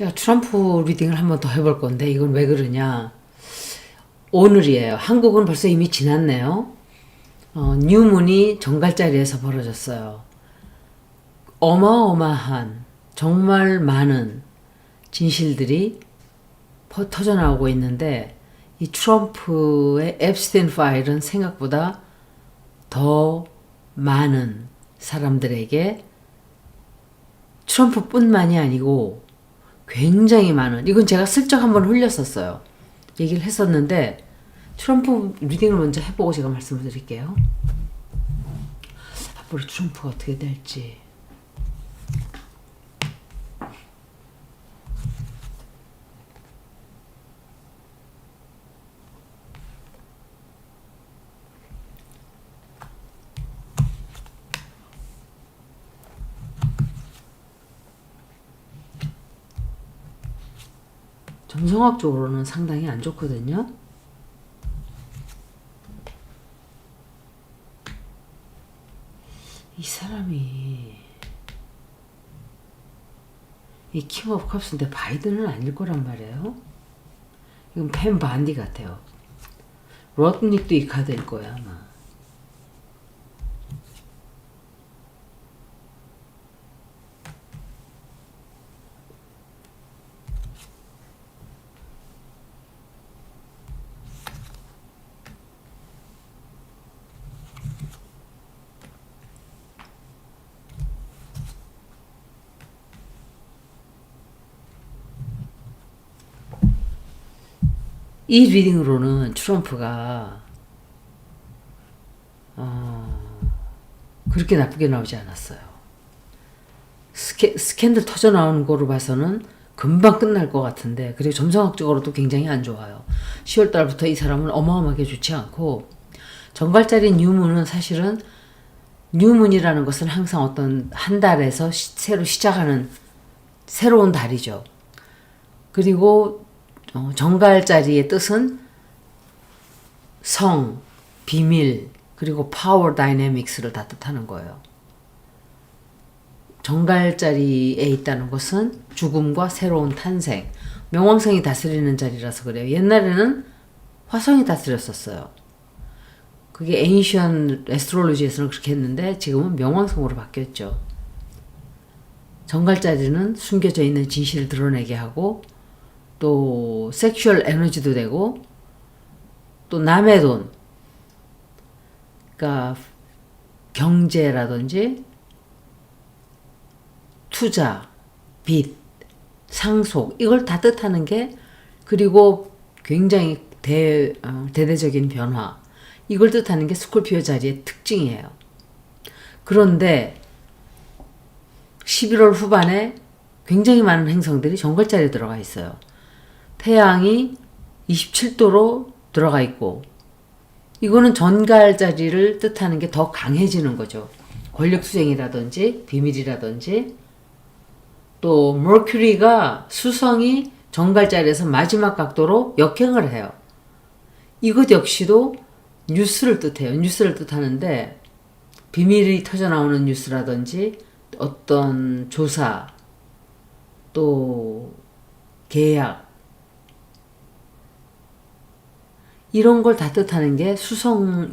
제가 트럼프 리딩을 한번 더 해볼 건데 이건 왜 그러냐? 오늘이에요. 한국은 벌써 이미 지났네요. 어, 뉴문이 정갈자리에서 벌어졌어요. 어마어마한 정말 많은 진실들이 퍼 터져 나오고 있는데 이 트럼프의 앱스테인 파일은 생각보다 더 많은 사람들에게 트럼프뿐만이 아니고 굉장히 많은 이건 제가 슬쩍 한번 흘렸었어요. 얘기를 했었는데 트럼프 리딩을 먼저 해보고 제가 말씀을 드릴게요. 앞으로 트럼프가 어떻게 될지. 정성학적으로는 상당히 안 좋거든요. 이 사람이 이 킹 오브 컵스인데 바이든은 아닐 거란 말이에요. 이건 펜 반디 같아요. 로트닉도 이 카드일 거야 아마. 이 리딩으로는 트럼프가 어, 그렇게 나쁘게 나오지 않았어요. 스캐, 스캔들 터져 나오는 거로 봐서는 금방 끝날 것 같은데 그리고 점성학적으로도 굉장히 안 좋아요. 10월 달부터 이 사람은 어마어마하게 좋지 않고 정갈짜리 뉴문은 사실은 뉴문이라는 것은 항상 어떤 한 달에서 시, 새로 시작하는 새로운 달이죠. 그리고 어, 정갈자리의 뜻은 성, 비밀, 그리고 파워 다이내믹스를 다 뜻하는 거예요. 정갈 자리에 있다는 것은 죽음과 새로운 탄생, 명왕성이 다스리는 자리라서 그래요. 옛날에는 화성이 다스렸었어요. 그게 에인시언 에스트롤로지에서는 그렇게 했는데 지금은 명왕성으로 바뀌었죠. 정갈 자리는 숨겨져 있는 진실을 드러내게 하고 또 섹슈얼 에너지도 되고 또 남의 돈 그러니까 경제라든지 투자, 빚, 상속 이걸 다 뜻하는 게 그리고 굉장히 대, 어, 대대적인 변화 이걸 뜻하는 게 스콜피오 자리의 특징이에요. 그런데 11월 후반에 굉장히 많은 행성들이 정글자리에 들어가 있어요. 태양이 27도로 들어가 있고 이거는 전갈 자리를 뜻하는 게 더 강해지는 거죠. 권력 수쟁이라든지 비밀이라든지 또 머큐리가 수성이 정갈 자리에서 마지막 각도로 역행을 해요. 이것 역시도 뉴스를 뜻해요. 뉴스를 뜻하는데 비밀이 터져 나오는 뉴스라든지 어떤 조사 또 계약 이런 걸 다 뜻하는 게 수성의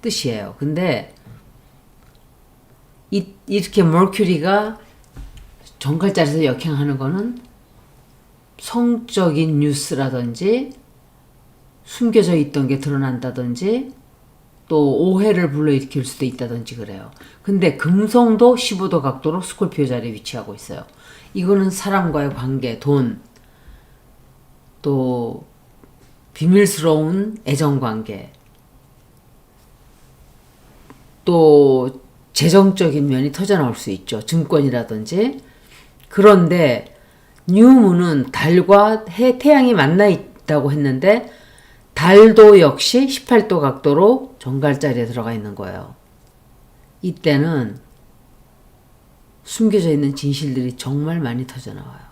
뜻이에요. 근데 이, 이렇게 머큐리가 정갈자리에서 역행하는 거는 성적인 뉴스라든지 숨겨져 있던 게 드러난다든지 또 오해를 불러일으킬 수도 있다든지 그래요. 근데 금성도 15도 각도로 스콜피오 자리에 위치하고 있어요. 이거는 사람과의 관계, 돈, 또 비밀스러운 애정관계, 또 재정적인 면이 터져나올 수 있죠. 증권이라든지. 그런데 뉴문은 달과 해, 태양이 만나 있다고 했는데 달도 역시 18도 각도로 정갈자리에 들어가 있는 거예요. 이때는 숨겨져 있는 진실들이 정말 많이 터져 나와요.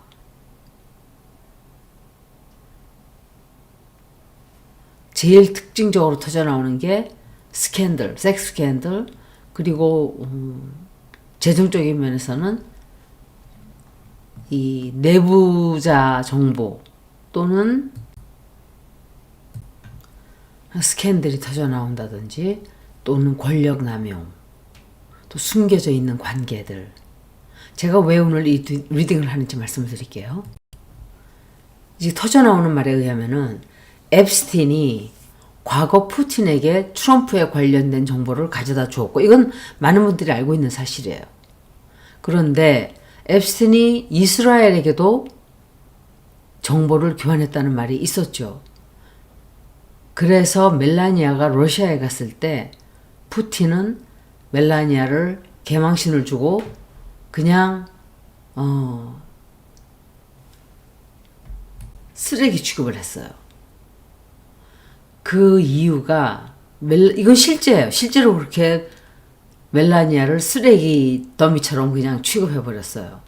제일 특징적으로 터져 나오는 게 스캔들, 섹스 스캔들, 그리고 음, 재정적인 면에서는 이 내부자 정보 또는 스캔들이 터져 나온다든지 또는 권력 남용 또 숨겨져 있는 관계들 제가 왜 오늘 이 디- 리딩을 하는지 말씀을 드릴게요. 이제 터져 나오는 말에 의하면은 앱스틴이 과거 푸틴에게 트럼프에 관련된 정보를 가져다 주었고 이건 많은 분들이 알고 있는 사실이에요. 그런데 앱스틴이 이스라엘에게도 정보를 교환했다는 말이 있었죠. 그래서 멜라니아가 러시아에 갔을 때 푸틴은 멜라니아를 개망신을 주고 그냥 어 쓰레기 취급을 했어요. 그 이유가 멜 이건 실제예요. 실제로 그렇게 멜라니아를 쓰레기 더미처럼 그냥 취급해 버렸어요.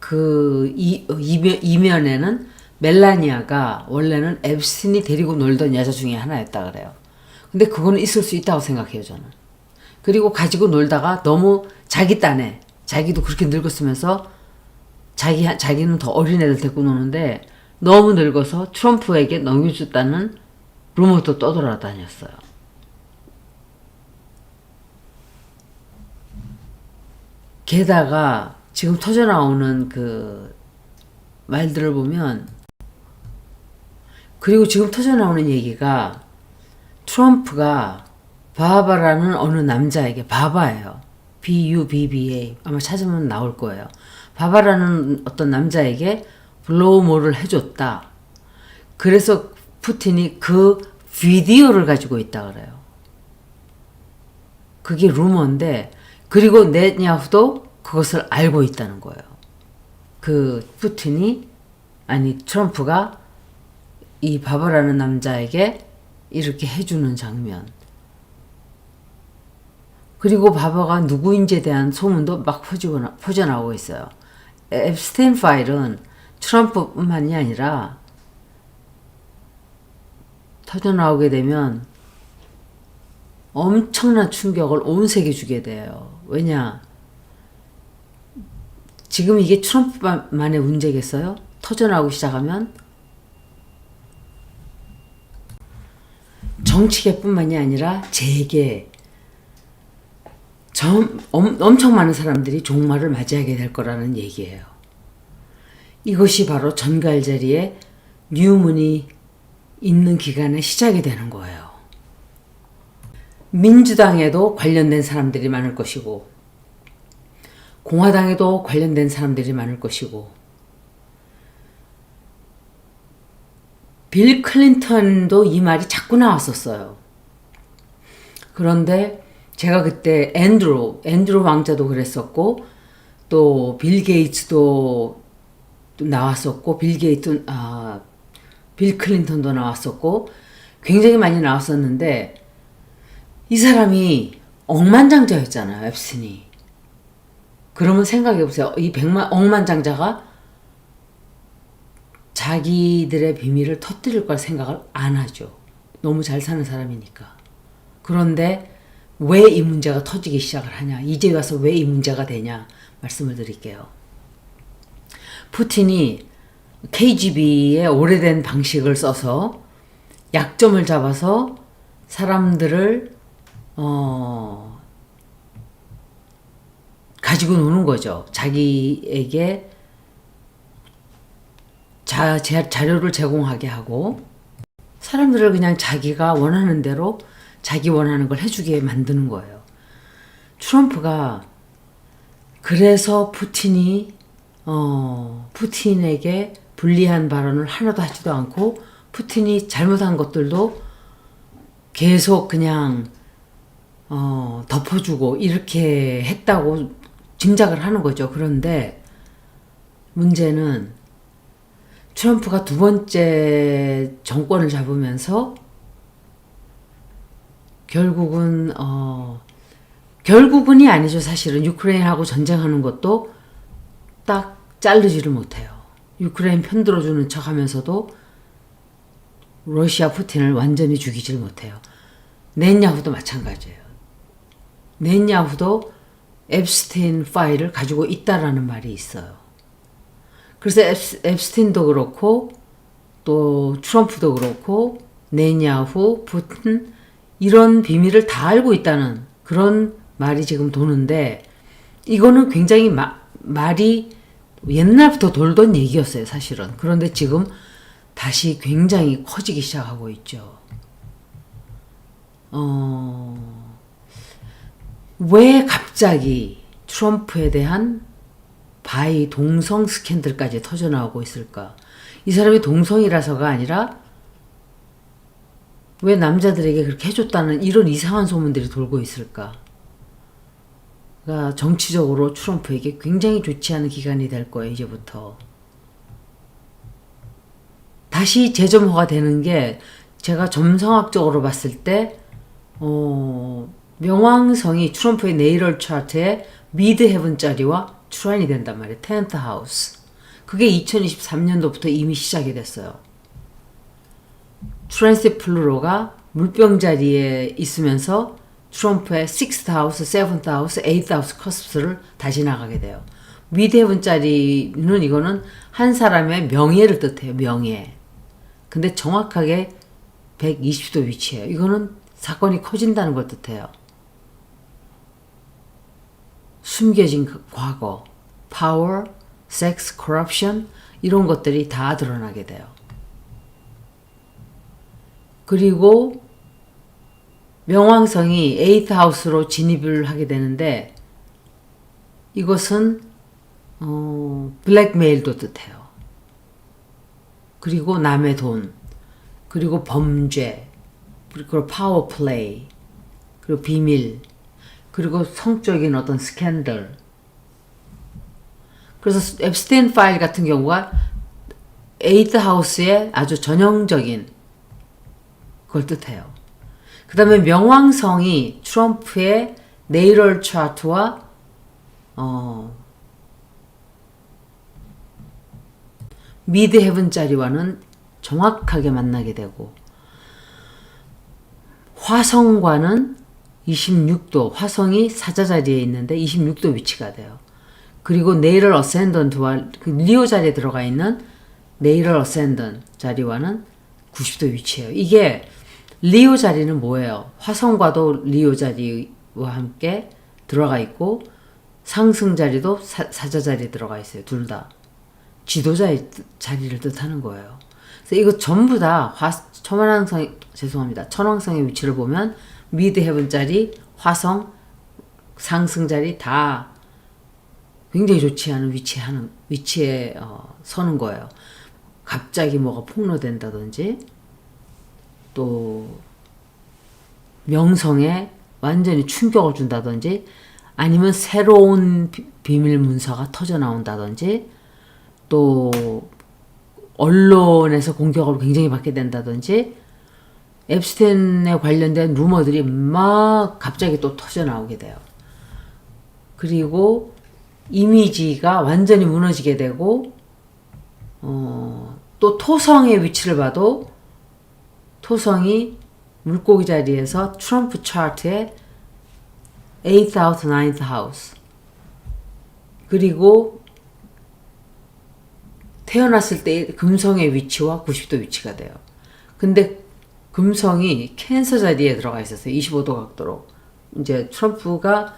그 이, 이면, 이면에는 멜라니아가 원래는 앱스틴이 데리고 놀던 여자 중에 하나였다 그래요. 근데 그거는 있을 수 있다고 생각해요 저는. 그리고 가지고 놀다가 너무 자기 딴에 자기도 그렇게 늙었으면서 자기 자기는 더 어린 애들 데리고 노는데 너무 늙어서 트럼프에게 넘겨줬다는 루머도 떠돌아다녔어요. 게다가 지금 터져 나오는 그 말들을 보면 그리고 지금 터져 나오는 얘기가 트럼프가 바바라는 어느 남자에게 바바예요. B-U-B-B-A 아마 찾으면 나올 거예요. 바바라는 어떤 남자에게 블로우모를 해줬다. 그래서 푸틴이 그 비디오를 가지고 있다 그래요. 그게 루머인데 그리고 네냐후도 그것을 알고 있다는 거예요. 그 푸틴이 아니 트럼프가 이 바바라는 남자에게 이렇게 해주는 장면. 그리고 바바가 누구인지에 대한 소문도 막 퍼지고 나- 퍼져나오고 있어요. 앱스테인 파일은 트럼프뿐만이 아니라 터져 나오게 되면 엄청난 충격을 온 세계 주게 돼요. 왜냐? 지금 이게 트럼프만의 문제겠어요? 터져 나오기 시작하면 정치계뿐만이 아니라 재계 점, 엄, 엄청 많은 사람들이 종말을 맞이하게 될 거라는 얘기예요. 이것이 바로 전갈자리에 뉴문이 있는 기간의 시작이 되는 거예요. 민주당에도 관련된 사람들이 많을 것이고, 공화당에도 관련된 사람들이 많을 것이고, 빌 클린턴도 이 말이 자꾸 나왔었어요. 그런데 제가 그때 앤드루, 앤드루 왕자도 그랬었고, 또 빌 게이츠도 또 나왔었고, 빌 게이트, 아, 빌 클린턴도 나왔었고, 굉장히 많이 나왔었는데, 이 사람이 억만장자였잖아요, 앱슨이. 그러면 생각해 보세요. 이 백만, 억만장자가 자기들의 비밀을 터뜨릴 걸 생각을 안 하죠. 너무 잘 사는 사람이니까. 그런데 왜 이 문제가 터지기 시작을 하냐? 이제 와서 왜 이 문제가 되냐? 말씀을 드릴게요. 푸틴이 KGB의 오래된 방식을 써서 약점을 잡아서 사람들을 어 가지고 노는 거죠. 자기에게 자, 자, 자료를 제공하게 하고 사람들을 그냥 자기가 원하는 대로 자기 원하는 걸 해주게 만드는 거예요. 트럼프가 그래서 푸틴이 어, 푸틴에게 불리한 발언을 하나도 하지도 않고 푸틴이 잘못한 것들도 계속 그냥 어, 덮어주고 이렇게 했다고 짐작을 하는 거죠. 그런데 문제는 트럼프가 두 번째 정권을 잡으면서 결국은 어 결국은이 아니죠 사실은 유크레인하고 전쟁하는 것도 딱 자르지를 못해요. 유크레인 편들어주는 척하면서도 러시아 푸틴을 완전히 죽이질 못해요. 넷야후도 마찬가지예요. 넷야후도 앱스테인 파일을 가지고 있다라는 말이 있어요. 그래서 앱스, 앱스틴도 그렇고 또 트럼프도 그렇고 네냐후, 푸틴 이런 비밀을 다 알고 있다는 그런 말이 지금 도는데 이거는 굉장히 마, 말이 옛날부터 돌던 얘기였어요, 사실은. 그런데 지금 다시 굉장히 커지기 시작하고 있죠. 어, 왜 갑자기 트럼프에 대한 바이 동성 스캔들까지 터져나오고 있을까? 이 사람이 동성이라서가 아니라 왜 남자들에게 그렇게 해줬다는 이런 이상한 소문들이 돌고 있을까? 가 정치적으로 트럼프에게 굉장히 좋지 않은 기간이 될 거예요, 이제부터. 다시 재점화가 되는 게 제가 점성학적으로 봤을 때, 어, 명왕성이 트럼프의 네이럴 차트에 미드 헤븐 자리와 출환이 된단 말이에요. 텐트 하우스. 그게 2023년도부터 이미 시작이 됐어요. 트랜스 플루로가 물병 자리에 있으면서 트럼프의 6th 하우스, 7th 하우스, 8th 하우스 커스프를 다시 나가게 돼요. 자리는 이거는 한 사람의 명예를 뜻해요. 명예. 근데 정확하게 120도 위치예요. 이거는 사건이 커진다는 걸 뜻해요. 숨겨진 그 과거, 파워, 섹스, corruption 이런 것들이 다 드러나게 돼요. 그리고 명왕성이 에이트 하우스로 진입을 하게 되는데 이것은 어, 블랙메일도 뜻해요. 그리고 남의 돈, 그리고 범죄, 그리고 파워 플레이, 그리고 비밀, 그리고 성적인 어떤 스캔들. 그래서 앱스테인 파일 같은 경우가 에이트 하우스의 아주 전형적인 그걸 뜻해요. 그 다음에 명왕성이 트럼프의 네이럴 차트와 어, 미드 헤븐 자리와는 정확하게 만나게 되고 화성과는 26도 화성이 사자 자리에 있는데 26도 위치가 돼요. 그리고 네이럴 어센던트와 그 리오 자리에 들어가 있는 네이럴 어센던 자리와는 90도 위치예요. 이게 리오 자리는 뭐예요? 화성과도 리오 자리와 함께 들어가 있고 상승 자리도 사, 자 자리에 들어가 있어요. 둘 다. 지도자의 자리를 뜻하는 거예요. 그래서 이거 전부 다 화, 천왕성, 죄송합니다. 천왕성의 위치를 보면 미드 헤븐 자리, 화성, 상승 자리 다 굉장히 좋지 않은 위치에 하는, 위치에 어, 서는 거예요. 갑자기 뭐가 폭로된다든지 또 명성에 완전히 충격을 준다든지 아니면 새로운 비, 비밀 문서가 터져 나온다든지 또 언론에서 공격을 굉장히 받게 된다든지 앱스텐에 관련된 루머들이 막 갑자기 또 터져 나오게 돼요. 그리고 이미지가 완전히 무너지게 되고 어, 또 토성의 위치를 봐도 토성이 물고기 자리에서 트럼프 차트에 8th house, 9th house 그리고 태어났을 때 금성의 위치와 90도 위치가 돼요. 근데 금성이 캔서 자리에 들어가 있었어요. 25도 각도로. 이제 트럼프가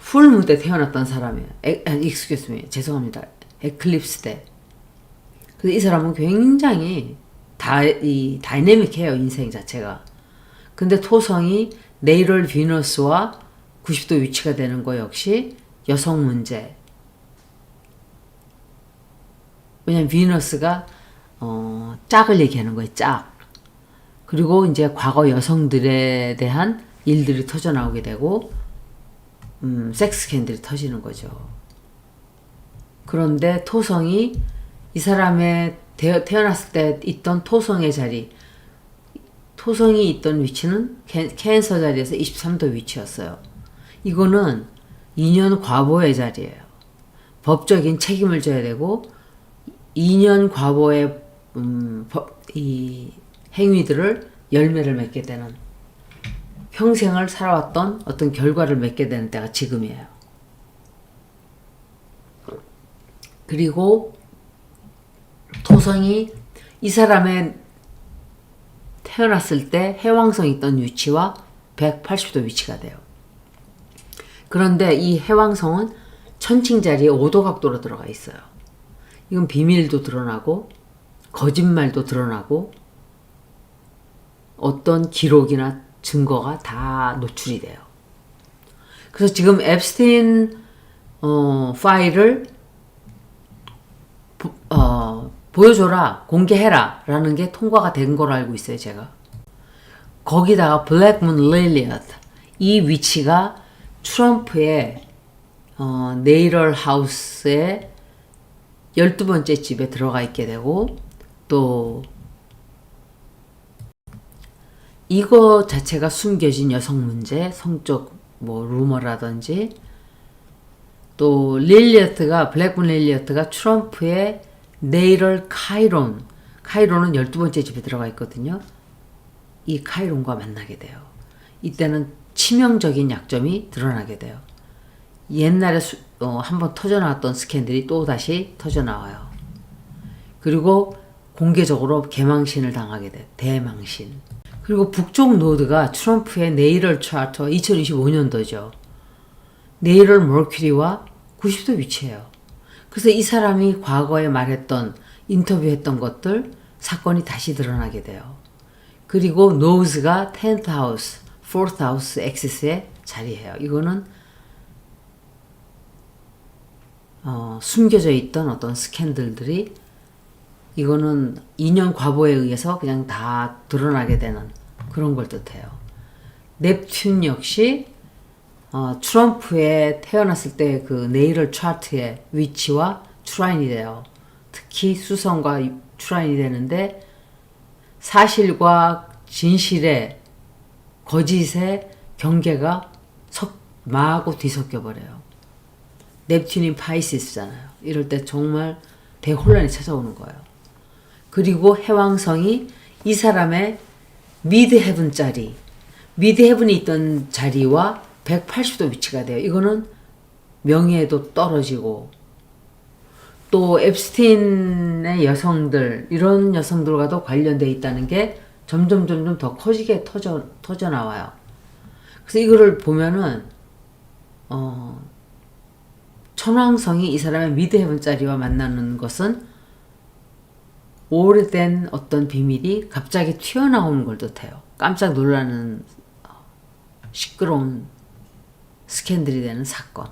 풀문 때 태어났던 사람이에요. 에, 아. 죄송합니다. 에클립스 때. 근데 이 사람은 굉장히 다, 이 다이내믹해요. 인생 자체가. 근데 토성이 네이럴 비너스와 90도 위치가 되는 거 역시 여성 문제. 왜냐면 비너스가 어, 짝을 얘기하는 거예요. 짝. 그리고 이제 과거 여성들에 대한 일들이 터져 나오게 되고 음, 섹스 캔들이 터지는 거죠. 그런데 토성이 이 사람의 태어났을 때 있던 토성의 자리, 토성이 있던 위치는 캔서 자리에서 23도 위치였어요. 이거는 2년 과보의 자리예요. 법적인 책임을 져야 되고 2년 과보의 음, 법, 이 행위들을 열매를 맺게 되는 평생을 살아왔던 어떤 결과를 맺게 되는 때가 지금이에요. 그리고 토성이 이 사람의 태어났을 때 해왕성 있던 위치와 180도 위치가 돼요. 그런데 이 해왕성은 천칭 자리에 5도 각도로 들어가 있어요. 이건 비밀도 드러나고 거짓말도 드러나고 어떤 기록이나 증거가 다 노출이 돼요. 그래서 지금 앱스틴 어, 파일을 보, 어, 보여줘라, 공개해라 라는 게 통과가 된 걸로 알고 있어요, 제가. 거기다가 블랙문 릴리엇 이 위치가 트럼프의 어, 네이럴 하우스의 12번째 집에 들어가 있게 되고 또 이거 자체가 숨겨진 여성 문제, 성적 뭐 루머라든지 또 릴리어트가 블랙문 릴리어트가 트럼프의 네이럴 카이론 카이론은 12번째 집에 들어가 있거든요. 이 카이론과 만나게 돼요. 이때는 치명적인 약점이 드러나게 돼요. 옛날에 수, 어, 한번 터져나왔던 스캔들이 또 다시 터져나와요. 그리고 공개적으로 개망신을 당하게 돼. 대망신. 그리고 북쪽 노드가 트럼프의 네이럴 차트 2025년도죠. 네이럴 머큐리와 90도 위치해요. 그래서 이 사람이 과거에 말했던 인터뷰했던 것들 사건이 다시 드러나게 돼요. 그리고 노즈가 10th 하우스, 4th 하우스 엑시스에 자리해요. 이거는 어, 숨겨져 있던 어떤 스캔들들이 이거는 2년 과보에 의해서 그냥 다 드러나게 되는 그런 걸 뜻해요. 넵튠 역시 어, 트럼프의 태어났을 때 그 네이럴 차트의 위치와 추라인이 돼요. 특히 수성과 추라인이 되는데 사실과 진실의 거짓의 경계가 석 마하고 뒤섞여 버려요. 넵튠이 파이시스잖아요. 이럴 때 정말 대혼란이 찾아오는 거예요. 그리고 해왕성이 이 사람의 미드 헤븐 자리, 미드 헤븐이 있던 자리와 180도 위치가 돼요. 이거는 명예에도 떨어지고 또 앱스틴의 여성들 이런 여성들과도 관련돼 있다는 게 점점 점점 더 커지게 터져 터져 나와요. 그래서 이거를 보면은 어 천왕성이 이 사람의 미드 헤븐 자리와 만나는 것은 오래된 어떤 비밀이 갑자기 튀어나오는 걸 뜻해요. 깜짝 놀라는 시끄러운 스캔들이 되는 사건.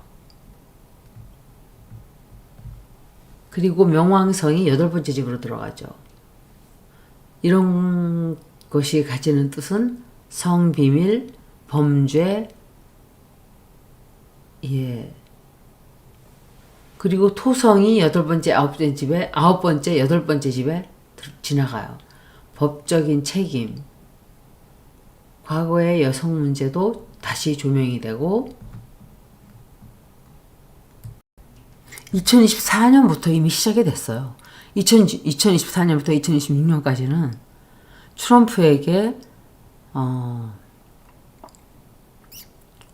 그리고 명왕성이 여덟 번째 집으로 들어가죠. 이런 것이 가지는 뜻은 성비밀, 범죄, 예. 그리고 토성이 여덟 번째, 아홉 번째 집에, 아홉 번째, 여덟 번째 집에 지나가요. 법적인 책임. 과거의 여성 문제도 다시 조명이 되고, 2024년부터 이미 시작이 됐어요. 2000, 2024년부터 2026년까지는 트럼프에게 어,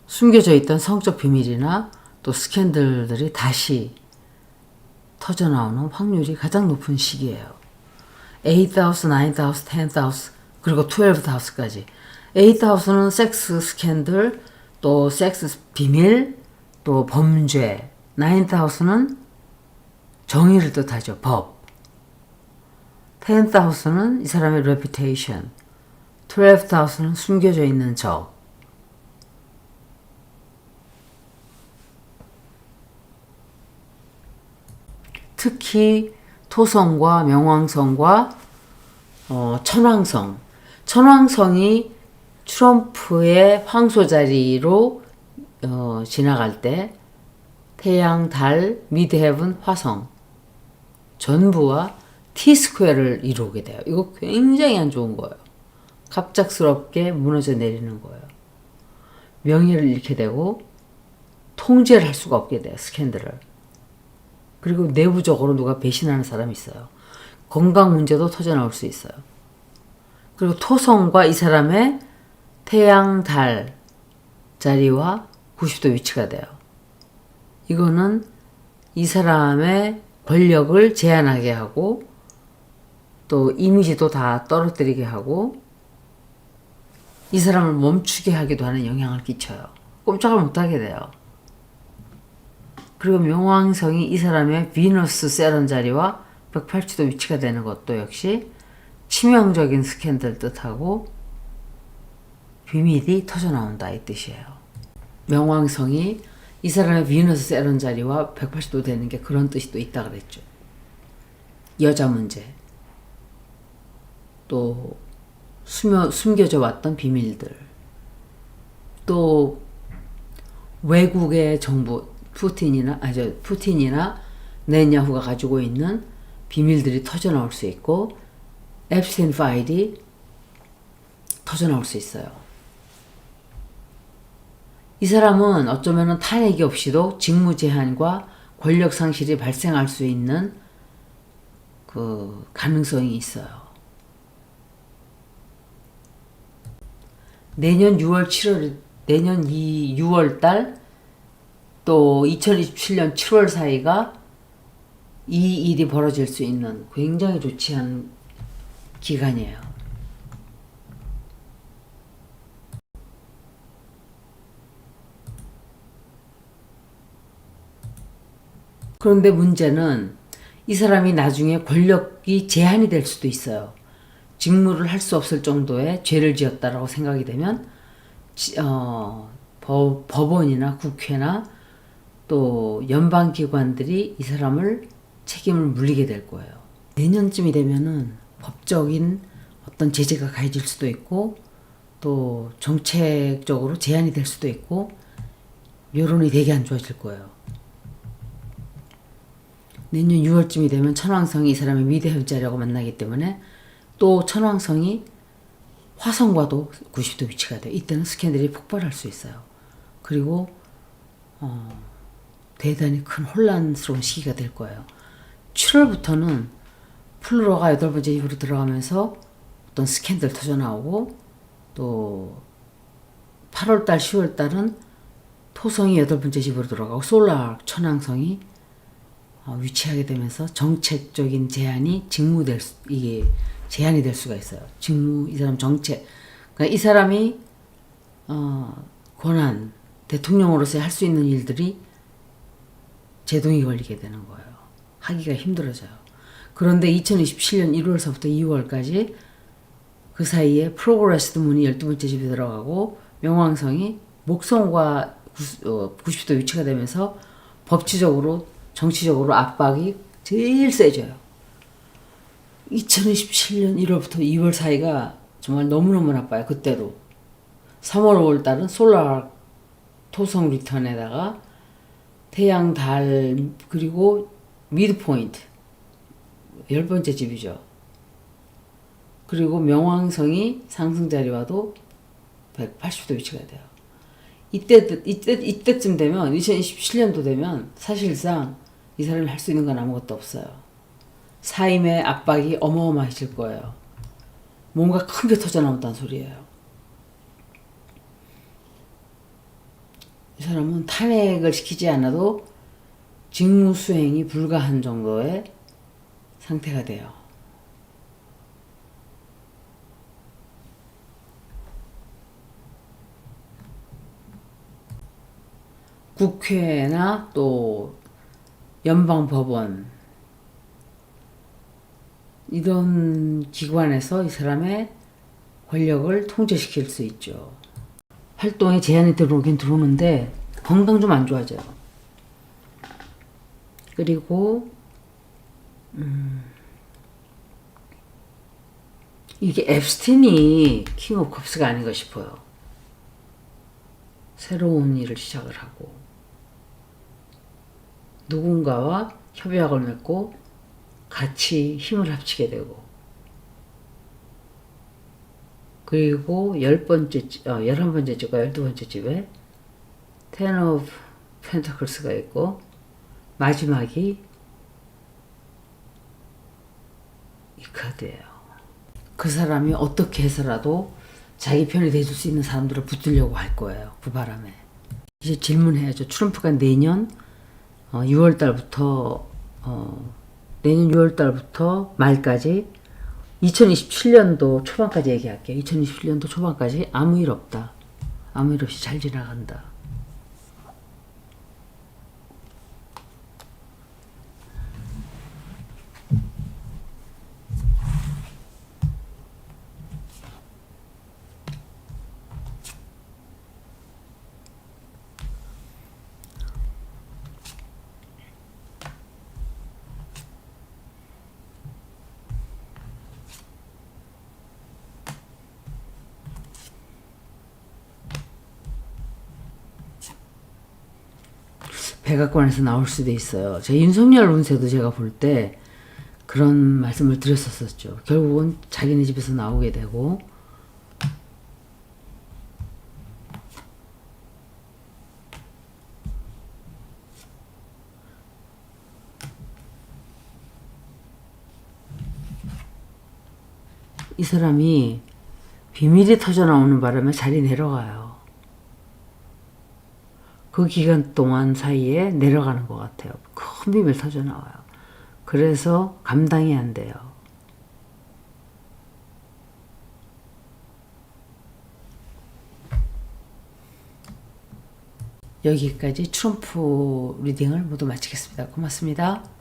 숨겨져 있던 성적 비밀이나 또 스캔들들이 다시 터져 나오는 확률이 가장 높은 시기예요. 8,000, 9,000, 10,000 그리고 12,000까지. 8,000은 섹스 스캔들, 또 섹스 비밀, 또 범죄, 나인트 하우스는 정의를 뜻하죠. 법. 텐트 하우스는 이 사람의 reputation. 트웰프트 하우스는 숨겨져 있는 적. 특히 토성과 명왕성과 어, 천왕성. 천왕성이 트럼프의 황소 자리로 어, 지나갈 때 태양, 달, 미드헤븐, 화성 전부와 T스퀘어를 이루게 돼요. 이거 굉장히 안 좋은 거예요. 갑작스럽게 무너져 내리는 거예요. 명예를 잃게 되고 통제를 할 수가 없게 돼요. 스캔들을. 그리고 내부적으로 누가 배신하는 사람이 있어요. 건강 문제도 터져 나올 수 있어요. 그리고 토성과 이 사람의 태양, 달 자리와 90도 위치가 돼요. 이거는 이 사람의 권력을 제한하게 하고 또 이미지도 다 떨어뜨리게 하고 이 사람을 멈추게 하기도 하는 영향을 끼쳐요. 꼼짝을 못하게 돼요. 그리고 명왕성이 이 사람의 비너스 세런 자리와 180도 위치가 되는 것도 역시 치명적인 스캔들 뜻하고 비밀이 터져나온다 이 뜻이에요. 명왕성이 이 사람의 비너스 세런 자리와 180도 되는 게 그런 뜻이 또 있다 그랬죠. 여자 문제 또 숨어, 숨겨져 왔던 비밀들 또 외국의 정부 푸틴이나 아저 푸틴이나 네냐후가 가지고 있는 비밀들이 터져 나올 수 있고 앱스틴 파일이 터져 나올 수 있어요. 이 사람은 어쩌면 탄핵이 없이도 직무 제한과 권력 상실이 발생할 수 있는 그 가능성이 있어요. 내년 6월 7월 내년 이 6월 달 또 2027년 7월 사이가 이 일이 벌어질 수 있는 굉장히 좋지 않은 기간이에요. 그런데 문제는 이 사람이 나중에 권력이 제한이 될 수도 있어요. 직무를 할 수 없을 정도의 죄를 지었다라고 생각이 되면 지- 어, 법, 법원이나 국회나 또 연방기관들이 이 사람을 책임을 물리게 될 거예요. 내년쯤이 되면은 법적인 어떤 제재가 가해질 수도 있고 또 정책적으로 제한이 될 수도 있고 여론이 되게 안 좋아질 거예요. 내년 6월쯤이 되면 천왕성이 이 사람의 미대 협자라고 만나기 때문에 또 천왕성이 화성과도 90도 위치가 돼요. 이때는 스캔들이 폭발할 수 있어요. 그리고 어, 대단히 큰 혼란스러운 시기가 될 거예요. 7월부터는 플루로가 여덟 번째 입으로 들어가면서 어떤 스캔들 터져 나오고 또 8월달, 10월달은 토성이 여덟 번째 집으로 들어가고 솔라 천왕성이 어, 위치하게 되면서 정책적인 제한이 직무될 수, 이게 제한이 될 수가 있어요. 직무 이 사람 정책 그러니까 이 사람이 어, 권한 대통령으로서 할 수 있는 일들이 제동이 걸리게 되는 거예요. 하기가 힘들어져요. 그런데 2027년 1월서부터 2월까지 그 사이에 프로그레스드 문이 12번째 집에 들어가고 명왕성이 목성과 90도 위치가 되면서 법치적으로 정치적으로 압박이 제일 세져요. 2027년 1월부터 2월 사이가 정말 너무너무 나빠요. 그때도. 3월 5월 달은 솔라 토성 리턴에다가 태양 달 그리고 미드 포인트 열 번째 집이죠. 그리고 명왕성이 상승 자리와도 180도 위치가 돼요. 이때 이때 이때쯤 되면 2027년도 되면 사실상 이 사람이 할 수 있는 건 아무것도 없어요. 사임의 압박이 어마어마해질 거예요. 뭔가 큰 게 터져 나온다는 소리예요. 이 사람은 탄핵을 시키지 않아도 직무 수행이 불가한 정도의 상태가 돼요. 국회나 또 연방법원 이런 기관에서 이 사람의 권력을 통제시킬 수 있죠. 활동에 제한이 들어오긴 들어오는데 건강 좀 안 좋아져요. 그리고 음, 이게 앱스틴이 킹 오브 컵스가 아닌가 싶어요. 새로운 일을 시작을 하고 누군가와 협약을 맺고 같이 힘을 합치게 되고 그리고 열 번째 집- 어, 열한 번째 집과 열두 번째 집에 텐 오브 펜타클스가 있고 마지막이 이 카드예요. 그 사람이 어떻게 해서라도 자기 편이 돼줄 수 있는 사람들을 붙들려고 할 거예요. 그 바람에 이제 질문해야죠. 트럼프가 내년 어, 6월 달부터 어, 내년 6월 달부터 말까지 2027년도 초반까지 얘기할게요. 2027년도 초반까지 아무 일 없다. 아무 일 없이 잘 지나간다. 백악관에서 나올 수도 있어요. 제 윤석열 운세도 제가 볼 때 그런 말씀을 드렸었었죠. 결국은 자기네 집에서 나오게 되고 이 사람이 비밀이 터져 나오는 바람에 자리 내려가요. 그 기간 동안 사이에 내려가는 것 같아요. 큰 비밀 터져 나와요. 그래서 감당이 안 돼요. 여기까지 트럼프 리딩을 모두 마치겠습니다. 고맙습니다.